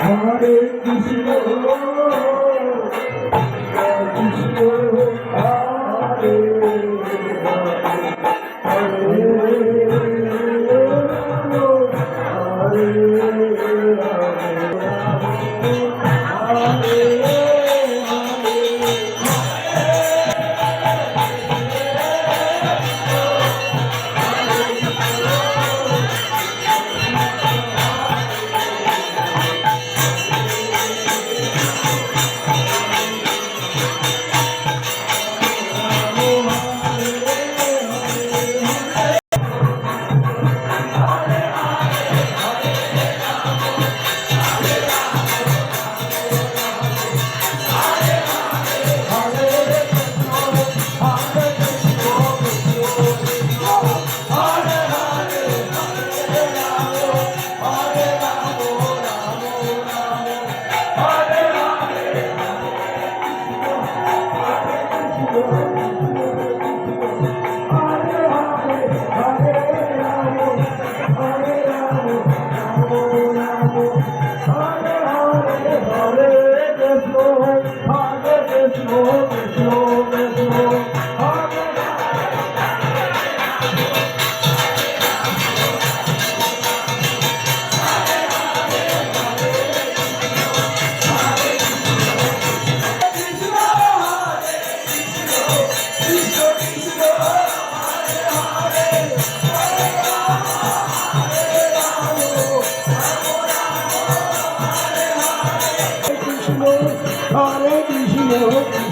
Hare Krishna Oh. দিয়েছিল